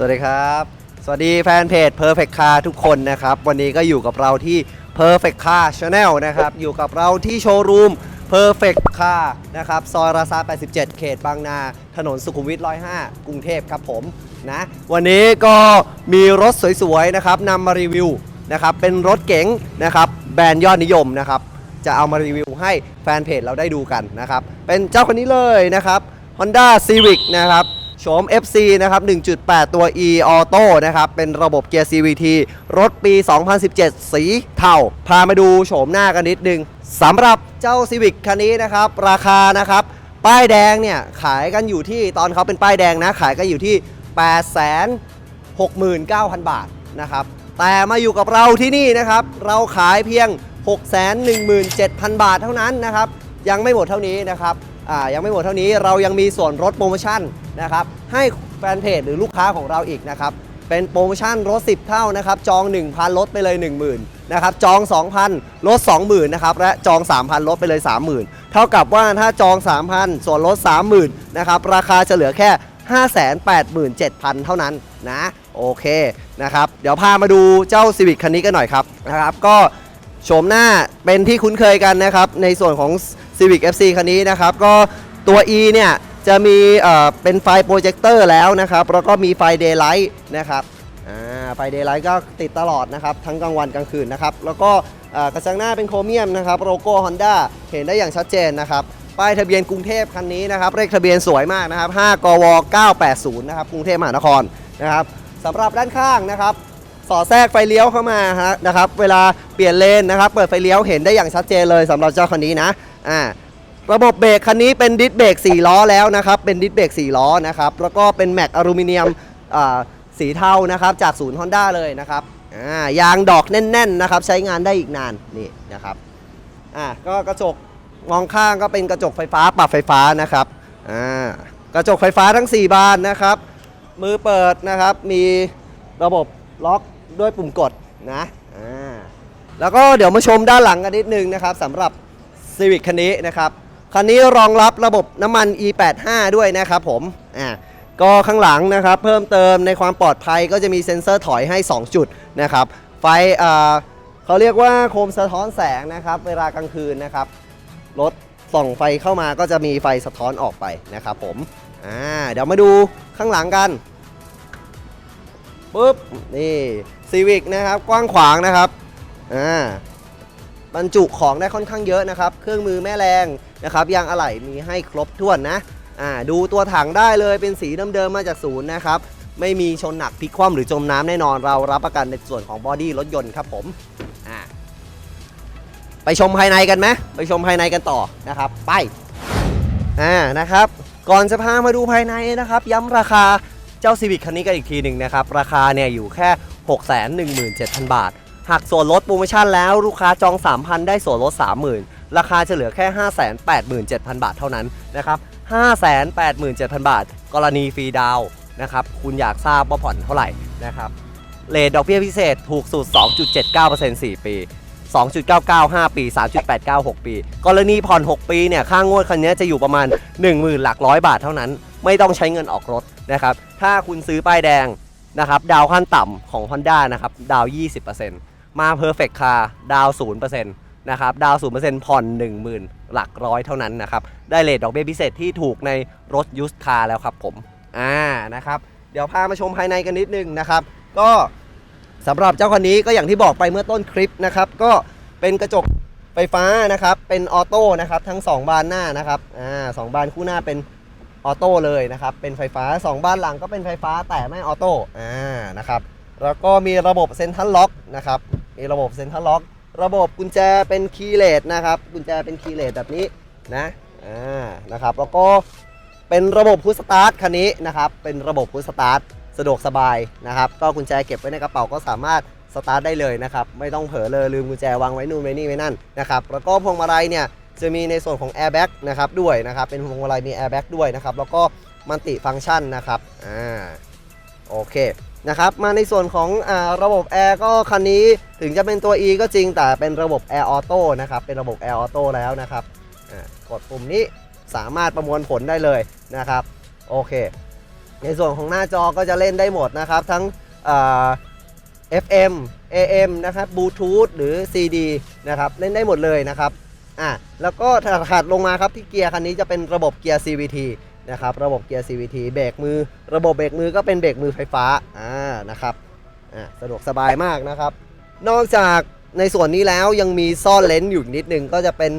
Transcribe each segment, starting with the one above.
สวัสดีครับ สวัสดีแฟนเพจ Perfect Car ทุกคนนะครับ วันนี้ก็อยู่กับเราที่ Perfect Car Channel นะครับ อยู่กับเราที่โชว์รูม Perfect Car นะครับ ซอยราซา 87 เขตบางนา ถนนสุขุมวิท 105 กรุงเทพครับผมนะ วันนี้ก็มีรถสวยๆ นะครับนำมารีวิวนะครับ เป็นรถเก๋งนะครับ แบรนด์ยอดนิยมนะครับ จะเอามารีวิวให้แฟนเพจเราได้ดูกันนะครับ เป็นเจ้าคนนี้เลยนะครับ Honda Civic นะครับ โฉม FC นะครับ 1.8 ตัว E Auto นะครับ เป็นระบบเกียร์ CVT รถปี 2017 สีเทา พามาดูโฉมหน้ากันนิดนึงสำหรับเจ้า Civic คันนี้นะครับ ราคานะครับ ป้ายแดงเนี่ย ขายกันอยู่ที่ตอนเขาเป็นป้ายแดงนะ ขายกันอยู่ที่ 869,000 บาทนะครับ แต่มาอยู่กับเราที่นี่นะครับ เราขายเพียง 617,000 บาทเท่านั้นนะครับ ยังไม่หมดเท่านี้นะครับ ยังไม่หมดเท่านี้เรายังมีส่วนลดโปรโมชั่นนะครับให้แฟนเพจหรือลูกค้าของเราอีกนะครับเป็นโปรโมชั่นลด10 เท่านะครับจอง 1,000ลดไปเลย 10,000นะครับจอง 2,000ลด20,000นะครับและจอง 3,000ลดไปเลย 30,000 เท่ากับว่าถ้าจอง 3,000 ส่วนลด 30,000นะครับราคาจะเหลือแค่ 587,000 เท่านั้นนะโอเคนะครับเดี๋ยวพามาดูเจ้า Civic คันนี้กันหน่อยครับนะครับก็ โฉมหน้าเป็นที่คุ้นเคยกันนะครับ ในส่วนของ Civic FC คันนี้นะครับ ก็ตัว E เนี่ย จะมีเอ่อเป็นไฟโปรเจคเตอร์แล้วนะครับ แล้วก็มีไฟ Daylight นะครับอ่าไฟ Daylight ก็ติดตลอดนะครับ ทั้งกลางวันกลางคืนนะครับ แล้วก็กระจังหน้าเป็นโครเมียมนะครับโลโก้ Honda เห็นได้อย่างชัดเจนนะครับป้ายทะเบียนกรุงเทพคันนี้นะครับเลขทะเบียนสวยมากนะครับ 5 กว 980 นะครับกรุงเทพมหานครนะครับสำหรับด้านข้างนะครับ สอดแทรกไฟเลี้ยวเข้ามาฮะนะครับ เวลาเปลี่ยนเลนนะครับ เปิดไฟเลี้ยวเห็นได้อย่างชัดเจนเลยสำหรับเจ้าคันนี้นะอ่าระบบเบรกคันนี้เป็นดิสเบรก4ล้อแล้วนะครับ เป็นดิสเบรก4ล้อนะครับ แล้วก็เป็นแม็กอลูมิเนียมอ่าสีเทานะครับ จากศูนย์ Honda เลยนะครับอ่ายางดอกแน่น ๆ นะครับ ใช้งานได้อีกนานนี่นะครับอ่าก็กระจกมองข้างก็เป็นกระจกไฟฟ้าปรับไฟฟ้านะครับอ่ากระจกไฟฟ้าทั้ง 4 บานนะครับ มือเปิดนะครับ มีระบบล็อก ด้วยปุ่มกดนะอ่าแล้วก็เดี๋ยวมาชมด้านหลังกันนิดนึงนะครับสำหรับ Civic คันนี้นะครับคันนี้รองรับระบบน้ำมัน E85 ด้วยนะครับผมอ่าก็ข้างหลังนะครับเพิ่มเติมในความปลอดภัยก็จะมีเซ็นเซอร์ถอยให้ 2 จุดนะครับไฟอ่าเขาเรียกว่าโคมสะท้อนแสงนะครับเวลากลางคืนนะครับรถส่องไฟเข้ามาก็จะมีไฟสะท้อนออกไปนะครับผมอ่าเดี๋ยวมาดูข้างหลังกันปุ๊บนี่ ซีวิกนะครับกว้างขวางนะครับอ่าบรรจุของได้ค่อนข้างเยอะนะครับ เครื่องมือแม่แรงนะครับยางอะไหล่มีให้ครบถ้วนนะอ่าดูตัวถังได้เลยเป็นสีเดิมๆมาจากศูนย์นะครับ ไม่มีชนหนักพลิกคว่ำหรือจมน้ำแน่นอนเรารับประกันในส่วนของบอดี้รถยนต์ครับผมอ่าไปชมภายในกันไหมไปชมภายในกันต่อนะครับไปอ่านะครับ ก่อนจะพามาดูภายในนะครับ ย้ำราคาเจ้า Civic คันนี้กันอีกทีหนึ่งนะครับ ราคาเนี่ยอยู่แค่ 617,000 บาทหักส่วนลดโปรโมชั่นแล้วลูกค้าจอง 3,000 ได้ส่วนลด 30,000 ราคาจะเหลือแค่ 587,000 บาทเท่านั้นนะครับ587,000 บาท กรณีฟรีดาวน์นะครับ คุณอยากทราบว่าผ่อนเท่าไหร่นะครับเลทดอกเบี้ยพิเศษถูกสุด 2.79% 4 ปี 2.99 5 ปี 3.89 6 ปี กรณีผ่อน 6 ปีเนี่ย ค่างวดคันนี้จะอยู่ประมาณ 10,000 หลักร้อยบาทเท่านั้น ไม่ต้องใช้เงินออกรถนะครับ ถ้าคุณซื้อป้ายแดง นะครับดาวขั้นต่ำของ Honda นะครับดาว 20%มา Perfect Car ดาว 0%นะครับดาว 0%ผ่อน 10,000 หลักร้อยเท่านั้นนะครับ ได้เลทดอกเบี้ยพิเศษที่ถูกในรถยูสคาร์แล้วครับผม อ่านะครับ เดี๋ยวพามาชมภายในกันนิดนึงนะครับ ก็สำหรับเจ้าคันนี้ก็อย่างที่บอกไปเมื่อต้นคลิปนะครับ ก็เป็นกระจกไฟฟ้านะครับ เป็นออโต้นะครับ ทั้ง 2 บานหน้านะครับ อ่าสองบานคู่หน้าเป็น ออโต้เลยนะครับ เป็นไฟฟ้า 2 บ้านหลังก็เป็นไฟฟ้าแต่ไม่ออโต้อ่านะครับแล้วก็มีระบบเซ็นทรัลล็อกนะครับมีระบบเซ็นทรัลล็อกระบบกุญแจเป็นคีย์เลสนะครับกุญแจเป็นคีย์เลสแบบนี้นะอ่านะครับแล้วก็เป็นระบบพุชสตาร์ทคันนี้นะครับเป็นระบบพุชสตาร์ทสะดวกสบายนะครับก็กุญแจเก็บไว้ในกระเป๋าก็สามารถสตาร์ทได้เลยนะครับไม่ต้องเผลอเลยลืมกุญแจวางไว้นู่นไว้นี่ไว้นั่นนะครับแล้วก็พวงมาลัยเนี่ย จะมีในส่วนของ airbag นะครับด้วยนะครับ เป็นพวงมาลัยมี airbag ด้วยนะครับ แล้วก็มัลติฟังก์ชันนะครับอ่าโอเคนะครับ มาในส่วนของอาระบบแอร์ก็คันนี้ถึงจะเป็นตัว E ก็จริงแต่เป็นระบบ Air Auto นะครับ เป็นระบบ Air Auto แล้วนะครับอ่ากดปุ่มนี้สามารถประมวลผลได้เลยนะครับ โอเค ในส่วนของหน้าจอก็จะเล่นได้หมดนะครับ ทั้งเอ่อ FM AM นะครับบลูทูธหรือ CD นะครับ เล่นได้หมดเลยนะครับ อะแล้วก็ถัดลงมาครับที่เกียร์คันนี้จะเป็นระบบเกียร์ CVT นะครับระบบเกียร์ CVT เบรกมือ ระบบเบรกมือก็เป็นเบรกมือไฟฟ้าอ่านะครับอะสะดวกสบายมากนะครับ นอกจากในส่วนนี้แล้วยังมีซ่อนเลนส์อยู่นิดนึงก็จะเป็น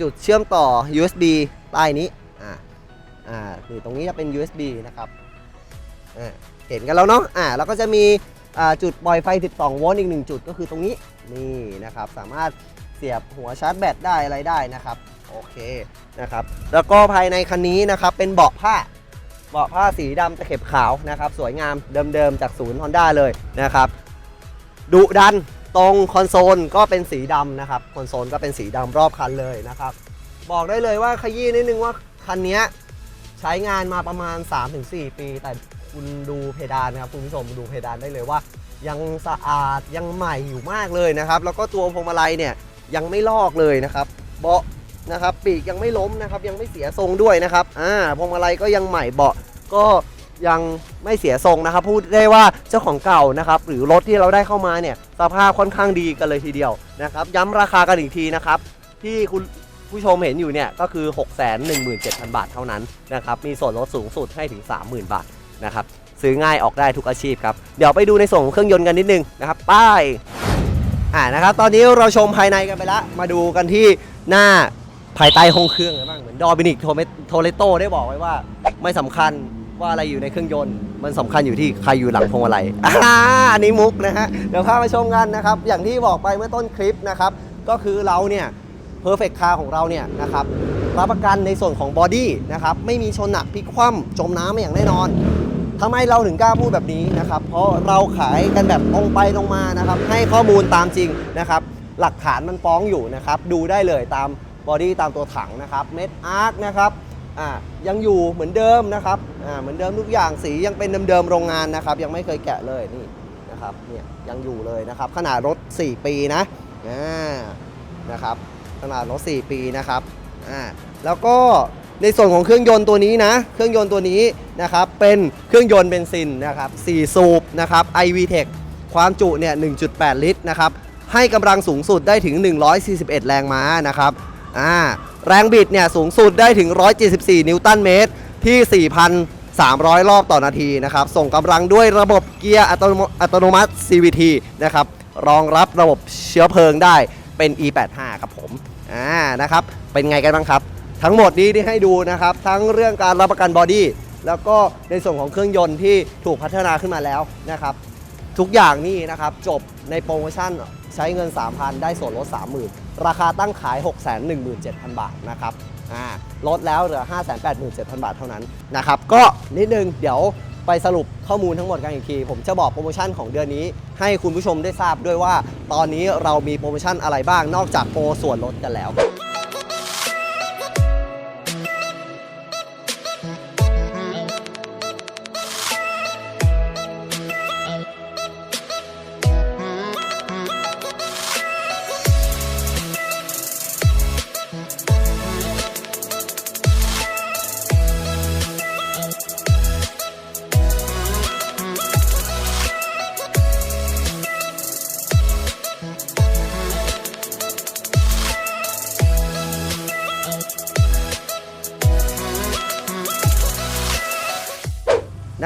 จุดเชื่อมต่อ USB ใต้นี้อ่าอ่าคือตรงนี้จะเป็น USB นะครับอ่าเห็นกันแล้วเนาะอ่าแล้วก็จะมีจุดปล่อยไฟ 12 โวลต์อีกหนึ่งจุดก็คือตรงนี้นี่นะครับสามารถ เสียบหัวชาร์จแบตได้อะไรได้นะครับ โอเคนะครับ แล้วก็ภายในคันนี้นะครับเป็นเบาะผ้าเบาะผ้าสีดำตะเข็บขาวนะครับ สวยงามเดิมๆจากศูนย์ Honda เลยนะครับดุดันตรงคอนโซลก็เป็นสีดำนะครับคอนโซลก็เป็นสีดำรอบคันเลยนะครับบอกได้เลยว่าขยี้นิดนึงว่าคันนี้ใช้งานมาประมาณ 3-4 ปี แต่คุณดูเพดานนะครับคุณผู้ชมดูเพดานได้เลยว่า ยังสะอาดยังใหม่อยู่มากเลยนะครับ แล้วก็ตัวพวงมาลัยเนี่ย ยังไม่ลอกเลยนะครับ เบาะนะครับปีกยังไม่ล้มนะครับยังไม่เสียทรงด้วยนะครับอ่าพวงมาลัยก็ยังใหม่เบาะก็ยังไม่เสียทรงนะครับ พูดได้ว่าเจ้าของเก่านะครับ หรือรถที่เราได้เข้ามาเนี่ยสภาพค่อนข้างดีกันเลยทีเดียวนะครับ ย้ำราคากันอีกทีนะครับ ที่คุณผู้ชมเห็นอยู่เนี่ยก็คือ 617,000 บาทเท่านั้นนะครับ มีส่วนลดสูงสุดให้ถึง 30,000 บาทนะครับ ซื้อง่ายออกได้ทุกอาชีพครับ เดี๋ยวไปดูในส่วนของเครื่องยนต์กันนิดนึงนะครับ ป้าย อ่านะครับตอนนี้เราชมภายในกันไปแล้วมาดูกันที่หน้าภายใต้ห้องเครื่องกันบ้างเหมือนดอมินิกโทเลโตได้บอกไว้ว่า ไม่สำคัญว่าอะไรอยู่ในเครื่องยนต์ มันสำคัญอยู่ที่ใครอยู่หลังพวงมาลัยอ่าอันนี้มุกนะฮะเดี๋ยวพาไปชมกันนะครับ อย่างที่บอกไปเมื่อต้นคลิปนะครับ ก็คือเราเนี่ย Perfect Car ของเราเนี่ยนะครับรับประกันในส่วนของบอดี้นะครับไม่มีชนหนักพลิกคว่ำจมน้ำอย่างแน่นอน ทำไมเราถึงกล้าพูดแบบนี้นะครับ เพราะเราขายกันแบบตรงไปตรงมานะครับ ให้ข้อมูลตามจริงนะครับ หลักฐานมันฟ้องอยู่นะครับ ดูได้เลยตามบอดี้ตามตัวถังนะครับ เม็ดอาร์คนะครับอ่ายังอยู่เหมือนเดิมนะครับอ่าเหมือนเดิมทุกอย่างสียังเป็นเดิมๆโรงงานนะครับ ยังไม่เคยแกะเลยนี่นะครับเนี่ยยังอยู่เลยนะครับ ขนาดรถ 4 ปีนะอ่านะครับขนาดรถ 4 ปีนะครับอ่าแล้วก็ ในส่วนของเครื่องยนต์ตัวนี้นะ เครื่องยนต์ตัวนี้นะครับ เป็นเครื่องยนต์เบนซินนะครับ 4 สูบนะครับ iVTEC ความจุเนี่ย 1.8 ลิตรนะครับ ให้กำลังสูงสุดได้ถึง 141 แรงม้านะครับ อ่า แรงบิดเนี่ยสูงสุดได้ถึง 174 นิวตันเมตรที่ 4,300 รอบต่อนาทีนะครับ ส่งกำลังด้วยระบบเกียร์อัตโนมัติ CVT นะครับ รองรับระบบเชื้อเพลิงได้เป็น E85 ครับผม อ่า นะครับ เป็นไงกันบ้างครับ ทั้งหมดนี้ที่ให้ดูนะครับ ทั้งเรื่องการรับประกันบอดี้แล้วก็ในส่วนของเครื่องยนต์ที่ถูกพัฒนาขึ้นมาแล้วนะครับ ทุกอย่างนี่นะครับจบในโปรโมชั่นใช้เงิน 3,000 ได้ส่วนลด 30,000 ราคาตั้งขาย 617,000 บาทนะครับอ่าลดแล้วเหลือ 587,000 บาทเท่านั้นนะครับ ก็นิดนึงเดี๋ยวไปสรุปข้อมูลทั้งหมดกันอีกที ผมจะบอกโปรโมชั่นของเดือนนี้ ให้คุณผู้ชมได้ทราบด้วยว่า ตอนนี้เรามีโปรโมชั่นอะไรบ้างนอกจากโปรส่วนลดกันแล้ว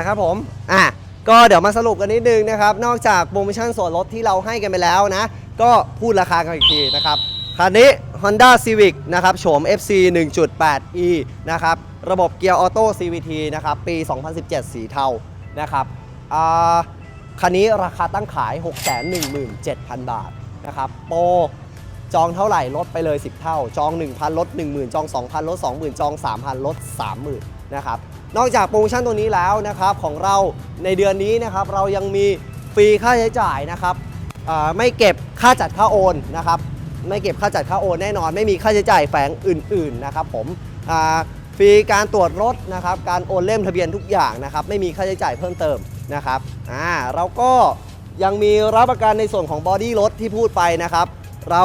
นะครับผม อะ ก็เดี๋ยวมาสรุปกันนิดนึงนะครับ นอกจากโปรโมชั่นส่วนลดที่เราให้กันไปแล้วนะ ก็พูดราคากันอีกทีนะครับ คันนี้ Honda Civic นะครับโฉม FC 1.8e นะครับ ระบบเกียร์ออโต้ CVT นะครับ ปี 2017 สีเทา นะครับอ่าคันนี้ราคาตั้งขาย 617,000 บาท นะครับ โปร จองเท่าไหร่ลดไปเลย 10 เท่า จอง 1,000 ลด 10,000 จอง 2,000 ลด 20,000 จอง 3,000 ลด 30,000 นะครับ นอกจากโปรโมชั่นตัวนี้แล้วนะครับของเราในเดือนนี้นะครับเรายังมีฟรีค่าใช้จ่ายนะครับไม่เก็บค่าจัดค่าโอนนะครับไม่เก็บค่าจัดค่าโอนแน่นอน ไม่มีค่าใช้จ่ายแฝงอื่น ๆนะครับผมฟรีการตรวจรถนะครับการโอนเล่มทะเบียนทุกอย่างนะครับไม่มีค่าใช้จ่ายเพิ่มเติมนะครับอ่าเราก็ยังมีรับประกันในส่วนของบอดี้รถที่พูดไปนะครับ เรา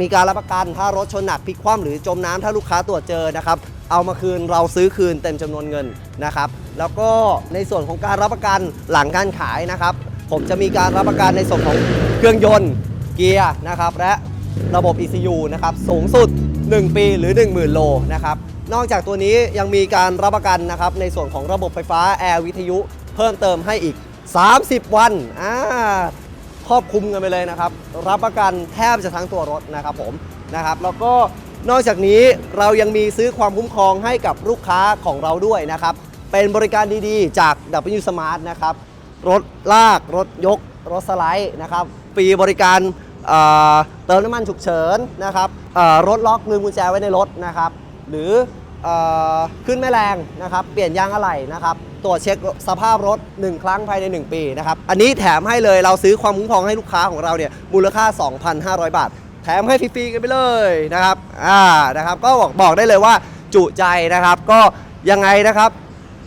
มีการรับประกันถ้ารถชนหนักพลิกคว่ำหรือจมน้ำถ้าลูกค้าตรวจเจอนะครับเอามาคืนเราซื้อคืนเต็มจำนวนเงินนะครับ แล้วก็ในส่วนของการรับประกันหลังการขายนะครับ ผมจะมีการรับประกันในส่วนของเครื่องยนต์เกียร์นะครับและระบบ ECU นะครับสูงสุด 1 ปีหรือ 10,000 โลนะครับนอกจากตัวนี้ยังมีการรับประกันนะครับในส่วนของระบบไฟฟ้าแอร์วิทยุ เพิ่มเติมให้อีก 30 วันอ่า ครอบคลุมกันไปเลยนะครับ รับประกันแทบจะทั้งตัวรถนะครับผมนะครับ แล้วก็นอกจากนี้เรายังมีซื้อความคุ้มครองให้กับลูกค้าของเราด้วยนะครับ เป็นบริการดีๆ จาก W Smart นะครับ รถลาก รถยก รถสไลด์นะครับฟรีบริการเเติมน้ำมันฉุกเฉินนะครับรถล็อกลืมกุญแจไว้ในรถนะครับ หรืออขึ้นแม่แรงนะครับ เปลี่ยนยางอะไหล่นะครับ ตรวจเช็คสภาพรถ 1 ครั้งภายใน 1 ปีนะครับ อันนี้แถมให้เลยเราซื้อความคุ้มครองให้ลูกค้าของเราเนี่ยมูลค่า 2,500 บาท แถมให้ฟรีๆกันไปเลยนะครับอ่านะครับก็บอกบอกได้เลยว่าจุใจนะครับ ก็ยังไงนะครับ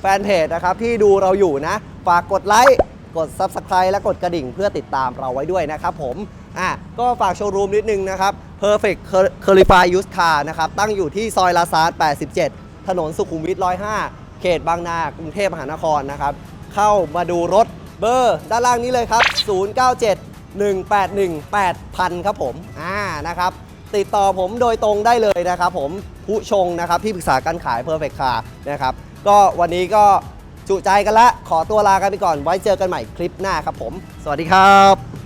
แฟนเพจนะครับที่ดูเราอยู่นะฝากกดไลค์กด Subscribe และกดกระดิ่งเพื่อติดตามเราไว้ด้วยนะครับผมอะก็ฝากโชว์รูมนิดนึงนะครับ Perfect Clarify Used Car นะครับ ตั้งอยู่ที่ซอยลาซาร์87 ถนนสุขุมวิท105 เขตบางนากรุงเทพมหานครนะครับ เข้ามาดูรถเบอร์ด้านล่างนี้เลยครับ 097 181 8000 ครับผมอ่านะครับ ติดต่อผมโดยตรงได้เลยนะครับผมผู้ชงนะครับที่ปรึกษาการขาย Perfect Car นะครับ ก็วันนี้ก็จุใจกันละ ขอตัวลากันไปก่อนไว้เจอกันใหม่คลิปหน้าครับผม สวัสดีครับ